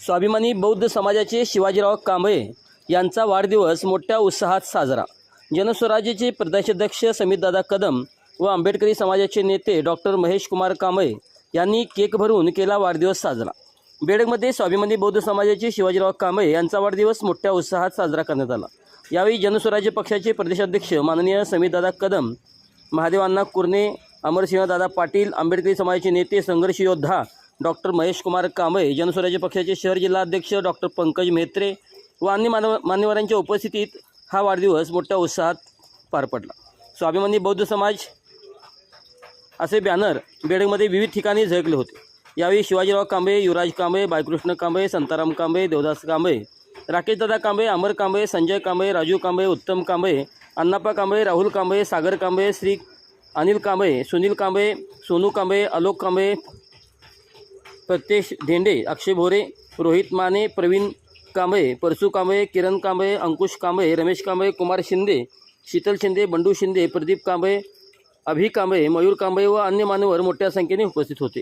स्वाभिमानी बौद्ध समाजाचे शिवाजीराव कांबळे यांचा वाढदिवस मोठ्या उत्साहात साजरा. जनस्वराज्याचे प्रदेशाध्यक्ष समितदादा कदम व आंबेडकरी समाजाचे नेते डॉक्टर महेश कुमार कांबळे यांनी केक भरून केला वाढदिवस साजरा. बेडकमध्ये स्वाभिमानी बौद्ध समाजाचे शिवाजीराव कांबळे यांचा वाढदिवस मोठ्या उत्साहात साजरा करण्यात आला. यावेळी जनस्वराज्य पक्षाचे प्रदेशाध्यक्ष माननीय समितदादा कदम महादेवांना कुर्णे अमरसिंहदादा पाटील आंबेडकरी समाजाचे नेते संघर्ष योद्धा डॉक्टर महेश कुमार कांबळे जनस्वराज्य पक्षाचे शहर जिल्हाध्यक्ष डॉक्टर पंकज मेत्रे व अन्य मानव मान्यवरांच्या उपस्थितीत हा वाढदिवस मोठ्या उत्साहात पार पडला. स्वाभिमानी बौद्ध समाज असे बॅनर बेडगमध्ये विविध ठिकाणी झळकले होते. यावेळी शिवाजीराव कांबळे युवराज कांबळे बाळकृष्ण कांबळे संताराम कांबळे देवदास कांबळे राकेशदादा कांबळे अमर कांबळे संजय कांबळे राजू कांबळे उत्तम कांबळे अण्णाप्पा कांबळे राहुल कांबळे सागर कांबळे श्री अनिल कांबळे सुनील कांबळे सोनू कांबळे आलोक कांबळे प्रत्येश धेंडे अक्षय भोरे रोहित माने प्रवीण कांबळे परसू कांबळे किरण कांबळे अंकुश कांबळे रमेश कांबळे कुमार शिंदे शीतल शिंदे बंडू शिंदे प्रदीप कांबळे अभि कांबळे मयूर कांबळे व अन्य मान्यवर मोठ्या संख्येने उपस्थित होते.